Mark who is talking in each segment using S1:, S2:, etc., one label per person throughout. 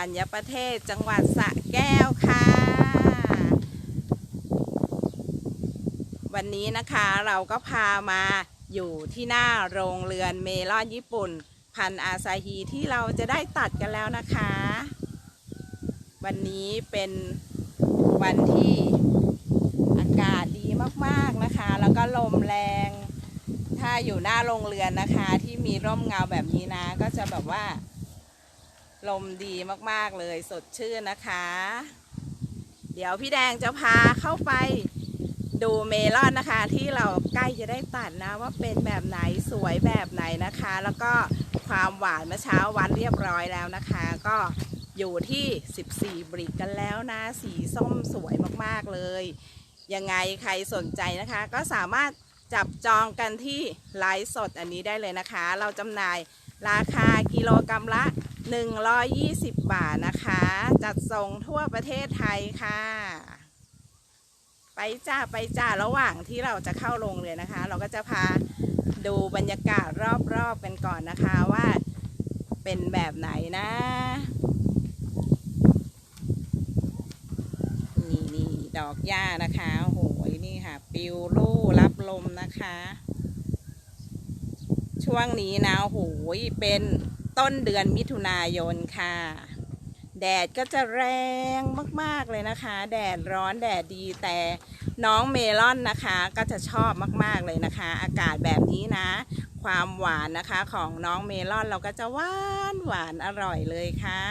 S1: รัญญประเทศจังหวัดสระแก้วค่ะ วันนี้นะคะเราก็พามาอยู่ที่หน้าโรงเรือนเมลอนญี่ปุ่น พันอาซาฮีที่เราจะได้ตัดกันแล้วนะคะ วันนี้เป็นวันที่อากาศดีมากๆนะคะ แล้วก็ลมแรง ถ้าอยู่หน้าโรงเรือนนะคะ ที่มีร่มเงาแบบนี้นะ ก็จะแบบว่า ลมดีมากๆเลยสดชื่นนะคะ เดี๋ยวพี่แดงจะพาเข้าไปดูเมลอนนะคะ ที่เราใกล้จะได้ตัดนะว่าเป็นแบบไหนสวยแบบไหนนะคะ แล้วก็ความหวานเมื่อเช้าวัดเรียบร้อยแล้วนะคะ ก็อยู่ที่ 14 บริกกันแล้วนะ สีส้มสวยมากๆเลย ยังไงใครสนใจนะคะ ก็สามารถจับจองกันที่ไลฟ์สดอันนี้ได้เลยนะคะ เราจำหน่ายราคากิโลกรรัมละ 120 บาทนะคะ จัดส่งทั่วประเทศไทยค่ะ ไปจ้าไปจ้าระหว่างที่เราจะเข้าโรงเรียนนะคะ เราก็จะพาดูบรรยากาศรอบๆกันก่อนนะคะว่าเป็นแบบไหนนะนี่นี่ดอกหญ้านะคะโอ้โหนี่ค่ะ ปิวลู่รับลมนะคะ ช่วงนี้นะโอ้โหเป็น ต้นเดือนมิถุนายนค่ะ แดดก็จะแรงมากๆเลยนะคะ แดดร้อนแดดดีแต่น้องเมลอนนะคะก็จะชอบมากๆเลยนะคะ อากาศแบบนี้นะ ความหวานนะคะของน้องเมลอนเราก็จะหวานหวานอร่อยเลยค่ะ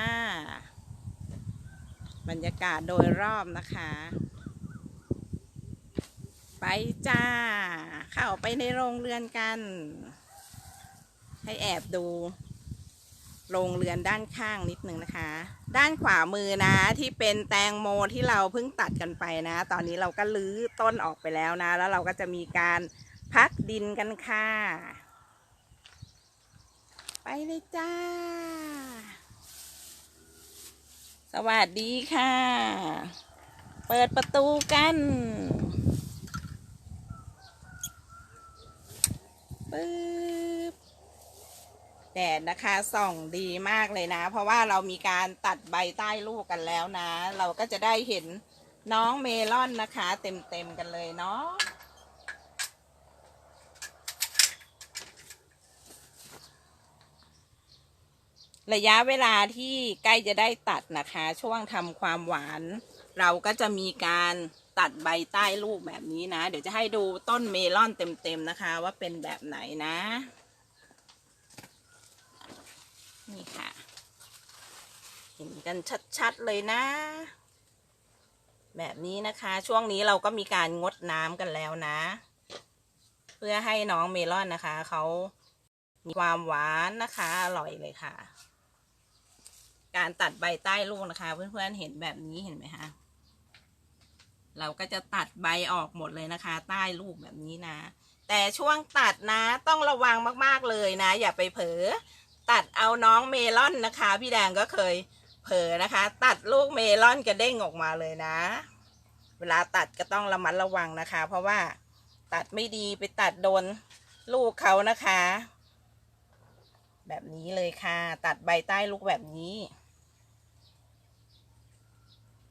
S1: บรรยากาศโดยรอบนะคะ ไปจ้า เข้าไปในโรงเรือนกัน ให้แอบดู โรงเรือนด้านข้างนิดนึงนะคะ ด้านขวามือนะที่เป็นแตงโมที่เราเพิ่งตัดกันไปนะ ตอนนี้เราก็ลื้อต้นออกไปแล้วนะ แล้วเราก็จะมีการพักดินกันค่ะ ไปเลยจ้า สวัสดีค่ะ เปิดประตูกันปึ๊ ดดนะคะส่องดีมากเลยนะ เพราะว่าเรามีการตัดใบใต้ลูกกันแล้วนะ เราก็จะได้เห็นน้องเมลอนนะคะ เต็มๆกันเลยเนาะระยะเวลาที่ใกล้จะได้ตัดนะคะ ช่วงทำความหวาน เราก็จะมีการตัดใบใต้ลูกแบบนี้นะ เดี๋ยวจะให้ดูต้นเมลอนเต็มๆนะคะ ว่าเป็นแบบไหนนะ นี่ค่ะ เห็นกันชัดๆเลยนะ แบบนี้นะคะ ช่วงนี้เราก็มีการงดน้ำกันแล้วนะ เพื่อให้น้องเมลอนนะคะเขามีความหวานนะคะ อร่อยเลยค่ะ การตัดใบใต้ลูกนะคะ เพื่อนๆเห็นแบบนี้เห็นไหมคะเราก็จะตัดใบออกหมดเลยนะคะ ใต้ลูกแบบนี้นะ แต่ช่วงตัดนะต้องระวังมากๆเลยนะ อย่าไปเผลอ ตัดเอาน้องเมลอนนะคะ พี่แดงก็เคยเผลอนะคะ ตัดลูกเมลอนกระเด้งออกมาเลยนะ เวลาตัดก็ต้องระมัดระวังนะคะ เพราะว่าตัดไม่ดีไปตัดโดนลูกเขานะคะ แบบนี้เลยค่ะ ตัดใบใต้ลูกแบบนี้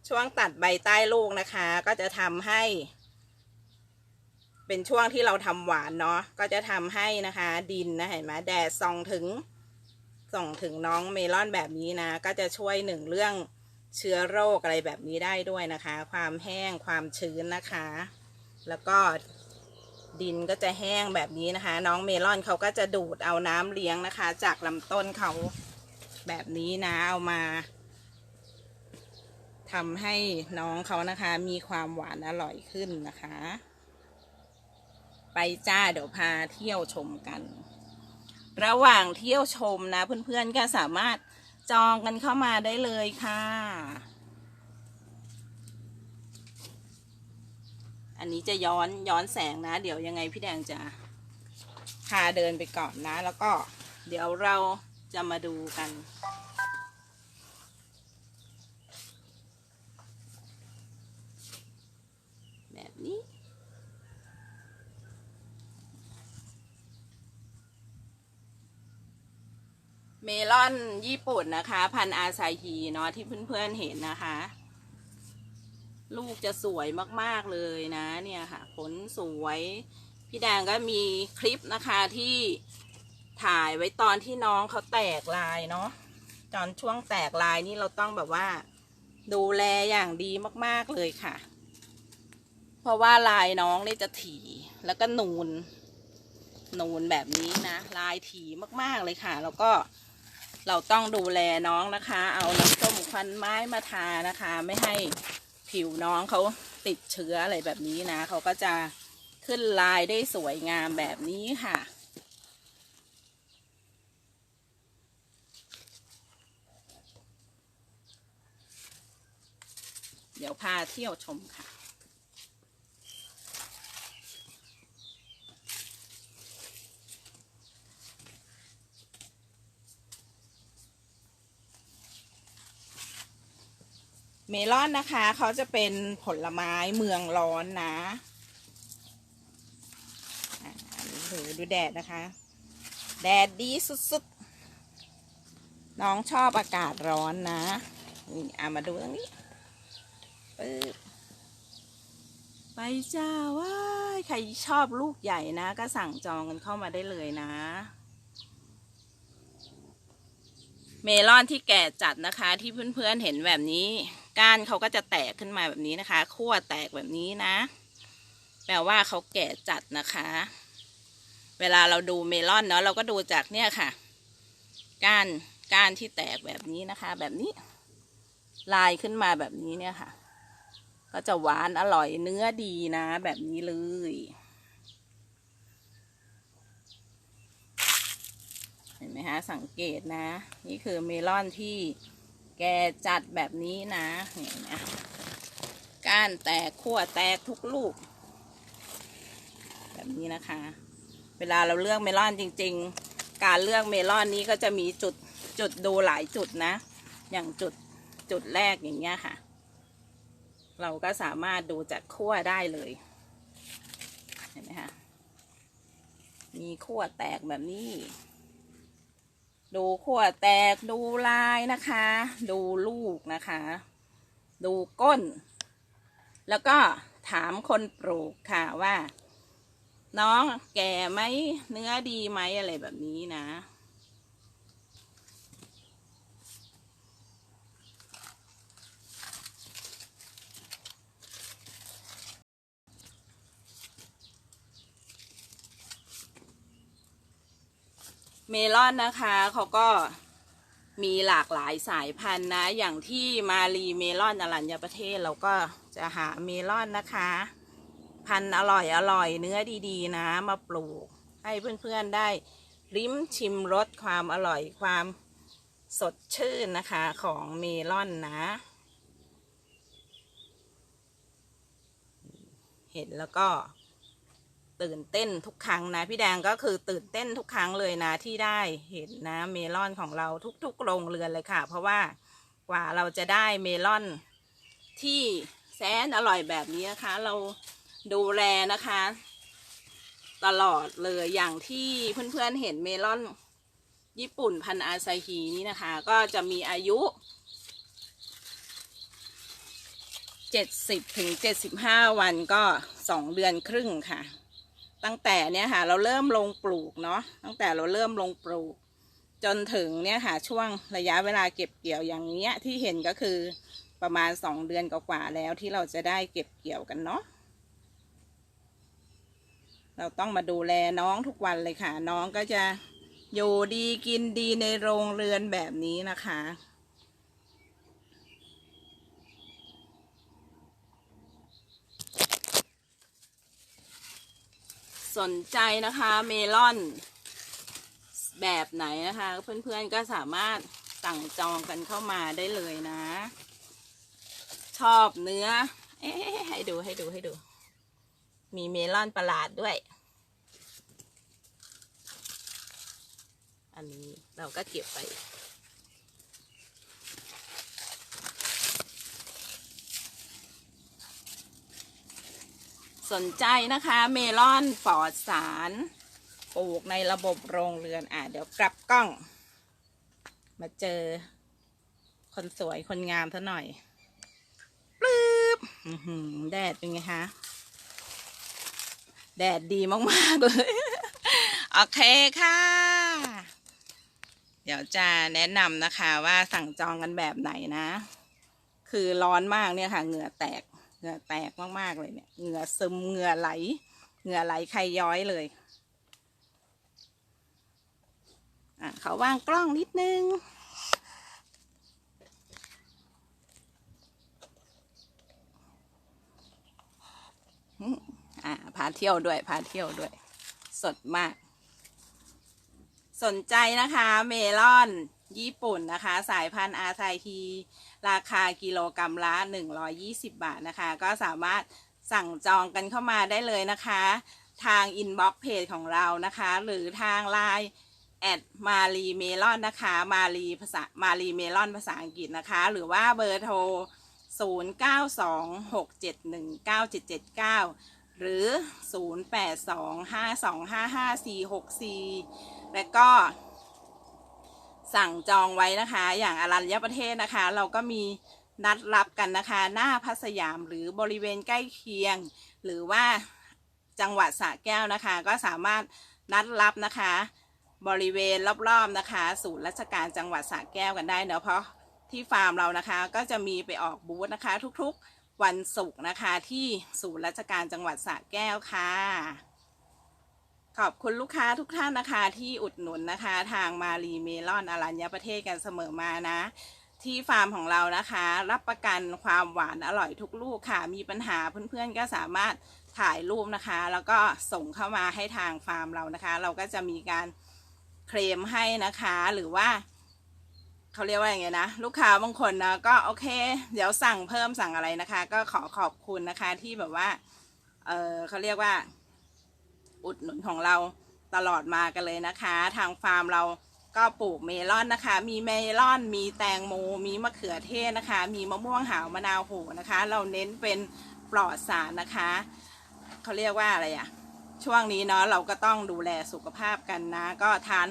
S1: ช่วงตัดใบใต้ลูกนะคะ ก็จะทำให้ เป็นช่วงที่เราทำหวานเนาะก็จะทำให้นะคะ ดินนะเห็นไหมแดดส่องถึง ส่งถึงน้องเมลอนแบบนี้นะ ก็จะช่วยหนึ่งเรื่องเชื้อโรคอะไรแบบนี้ได้ด้วยนะคะ ความแห้งความชื้นนะคะ แล้วก็ดินก็จะแห้งแบบนี้นะคะ น้องเมลอนเขาก็จะดูดเอาน้ำเลี้ยงนะคะ จากลำต้นเขาแบบนี้นะเอามาทำให้น้องเขานะคะ มีความหวานอร่อยขึ้นนะคะ ไปจ้าเดี๋ยวพาเที่ยวชมกัน ระหว่างเที่ยวชมนะเพื่อนๆก็สามารถจองกันเข้ามาได้เลยค่ะ อันนี้จะย้อนย้อนแสงนะ เดี๋ยวยังไงพี่แดงจะพาเดินไปก่อนนะ แล้วก็เดี๋ยวเราจะมาดูกัน แบบนี้ น เมลอนญี่ปุ่นนะคะ พันอาซาฮีเนาะที่เพื่อนๆเห็นนะคะ ลูกจะสวยมากๆเลยนะ เนี่ยค่ะ ผลสวย พี่แดงก็มีคลิปนะคะที่ถ่ายไว้ตอนที่น้องเขาแตกลายเนาะตอนช่วงแตกลายนี่เราต้องแบบว่า ดูแลอย่างดีมากๆเลยค่ะ เพราะว่าลายน้องนี่จะถี่แล้วก็นูนนูนแบบนี้นะ ลายถี่มากๆเลยค่ะ แล้วก็ เราต้องดูแลน้องนะคะ เอาน้ำส้มควันไม้มาทานะคะ ไม่ให้ผิวน้องเขาติดเชื้ออะไรแบบนี้นะเขาก็จะขึ้นลายได้สวยงามแบบนี้ค่ะ เดี๋ยวพาเที่ยวชมค่ะ เมลอนนะคะเขาจะเป็นผลไม้เมืองร้อนนะอ่าดูดูแดดนะคะ แดดดีสุดๆ น้องชอบอากาศร้อนนะ นี่เอะมาดูตรงนี้ปึ๊บไปจ้าว้ายใครชอบลูกใหญ่นะ ก็สั่งจองกันเข้ามาได้เลยนะ เมลอนที่แก่จัดนะคะ ที่เพื่อนๆเห็นแบบนี้ ก้านเขาก็จะแตกขึ้นมาแบบนี้นะคะขั้วแตกแบบนี้นะ แปลว่าเขาแก่จัดนะคะ เวลาเราดูเมลอนเนาะเราก็ดูจากเนี่ยค่ะ ก้านก้านที่แตกแบบนี้นะคะ แบบนี้ ลายขึ้นมาแบบนี้เนี่ยค่ะ ก็จะหวานอร่อยเนื้อดีนะ แบบนี้เลยเห็นไหมคะสังเกตนะ นี่คือเมลอนที่ แกจัดแบบนี้นะเห็นไหก้านแตกขั้วแตกทุกลูก แบบนี้นะคะ เวลาเราเลือกเมลอนจริง ๆ การเลือกเมลอนนี้ก็จะมีจุดจุดดูหลายจุดนะ อย่างจุดจุดแรกอย่างเงี้ยค่ะ เราก็สามารถดูจากขั้วได้เลย เห็นไหมคะมีขั้วแตกแบบนี้ ดูขั้วแตกดูลายนะคะ ดูลูกนะคะ ดูก้น แล้วก็ถามคนปลูกค่ะว่า น้องแก่ไหมเนื้อดีไหมอะไรแบบนี้นะ เมลอนนะคะเขาก็มีหลากหลายสายพันธุ์นะ อย่างที่มารีเมลอนอรัญญประเทศเราก็จะหาเมลอนนะคะ พันธุ์อร่อยอร่อยเนื้อดีๆนะ มาปลูกให้เพื่อนๆได้ริมชิมรสความอร่อยความสดชื่นนะคะของเมลอนนะ เห็นแล้วก็ ตื่นเต้นทุกครั้งนะ พี่แดงก็คือตื่นเต้นทุกครั้งเลยนะ ที่ได้เห็นนะเมลอนของเราทุกๆโรงเรือนเลยค่ะ เพราะว่ากว่าเราจะได้เมลอนที่แสนอร่อยแบบนี้นะคะ เราดูแลนะคะ ตลอดเลยอย่างที่เพื่อนๆเห็นเมลอนญี่ปุ่นพันอาซาฮีนี่นะคะ ก็จะมีอายุเจ็ดสิบถึงเจ็ดสิบห้าวันก็สองเดือนครึ่งค่ะ ตั้งแต่เนี่ยค่ะ เราเริ่มลงปลูกเนาะตั้งแต่เราเริ่มลงปลูก จนถึงเนี่ยค่ะช่วงระยะเวลาเก็บเกี่ยวอย่างเนี้ยที่เห็นก็คือประมาณสองเดือนกว่าๆแล้วที่เราจะได้เก็บเกี่ยวกันเนาะเราต้องมาดูแลน้องทุกวันเลยค่ะ น้องก็จะอยู่ดีกินดีในโรงเรือนแบบนี้นะคะ สนใจนะคะเมลอนแบบไหนนะคะ เพื่อนๆก็สามารถสั่งจองกันเข้ามาได้เลยนะ ชอบเนื้อ เอ๊ะให้ดูให้ดูให้ดู มีเมลอนประหลาดด้วย อันนี้เราก็เก็บไป สนใจนะคะ เมลอนปลอดสารปลูกในระบบโรงเรือน อะ เดี๋ยวกลับกล้อง มาเจอ คนสวยคนงามซะหน่อยปลื้บแดดเป็นไงคะแดดดีมากๆเลย โอเคค่ะ เดี๋ยวจะแนะนำนะคะว่าสั่งจองกันแบบไหนนะ คือร้อนมากเนี่ยค่ะ เหงื่อแตก เหงื่อแตกมากๆเลยเนี่ยเหงื่อซึมเหงื่อไหลเหงื่อไหลใครย้อยเลยอะเขาวางกล้องนิดนึงอ่าพาเที่ยวด้วยพาเที่ยวด้วย สดมาก สนใจนะคะ เมลอน ญี่ปุ่นนะคะ สายพันธุ์อาไซฮีราคากิโลกรรัมละ 120 บาทนะคะ ก็สามารถสั่งจองกันเข้ามาได้เลยนะคะ ทางอินบ็อกซ์เพจของเรานะคะ หรือทางไลน์แอดมารีเมลอนนะคะมารีภาษามารีเมลอนภาษาอังกฤษนะคะ หรือว่าเบอร์โทร 0926719779 หรือ 0825255464 และก็ สั่งจองไว้นะคะ อย่างอรัญญประเทศนะคะ เราก็มีนัดรับกันนะคะ หน้าพัสยามหรือบริเวณใกล้เคียง หรือว่าจังหวัดสระแก้วนะคะ ก็สามารถนัดรับนะคะ บริเวณรอบๆนะคะ ศูนย์ราชการจังหวัดสระแก้วกันได้เนอะเพราะที่ฟาร์มเรานะคะ ก็จะมีไปออกบูธนะคะ ทุกๆวันศุกร์นะคะ ที่ศูนย์ราชการจังหวัดสระแก้วค่ะ ขอบคุณลูกค้าทุกท่านนะคะ ที่อุดหนุนนะคะ ทางมารีเมลอนอรัญญประเทศกันเสมอมานะ ที่ฟาร์มของเรานะคะ รับประกันความหวานอร่อยทุกลูกค่ะ มีปัญหาเพื่อนๆก็สามารถถ่ายรูปนะคะ แล้วก็ส่งเข้ามาให้ทางฟาร์มเรานะคะ เราก็จะมีการเคลมให้นะคะ หรือว่าเขาเรียกว่าอย่างไงนะลูกค้าบางคนนะก็โอเค เดี๋ยวสั่งเพิ่มสั่งอะไรนะคะ ก็ขอขอบคุณนะคะที่แบบว่า เออเขาเรียกว่า อุดหนุนของเราตลอดมากันเลยนะคะ ทางฟาร์มเราก็ปลูกเมลอนนะคะ มีเมลอน มีแตงโม มีมะเขือเทศนะคะ มีมะม่วงหาวมะนาวโหนะคะ เราเน้นเป็นปลอดสารนะคะเขาเรียกว่าอะไรอะช่วงนี้เนาะเราก็ต้องดูแลสุขภาพกันนะ ก็ทาน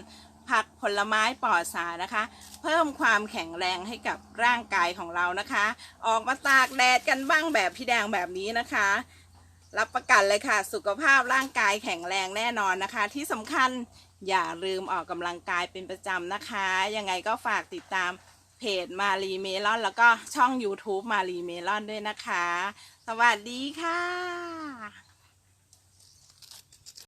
S1: ผักผลไม้ปลอดสารนะคะ เพิ่มความแข็งแรงให้กับร่างกายของเรานะคะ ออกมาตากแดดกันบ้างแบบพี่แดงแบบนี้นะคะ รับประกันเลยค่ะ สุขภาพร่างกายแข็งแรงแน่นอนนะคะ ที่สำคัญอย่าลืมออกกำลังกายเป็นประจำนะคะ ยังไงก็ฝากติดตามเพจมารีเมลอนแล้วก็ช่อง YouTube มารีเมลอนด้วยนะคะ สวัสดีค่ะ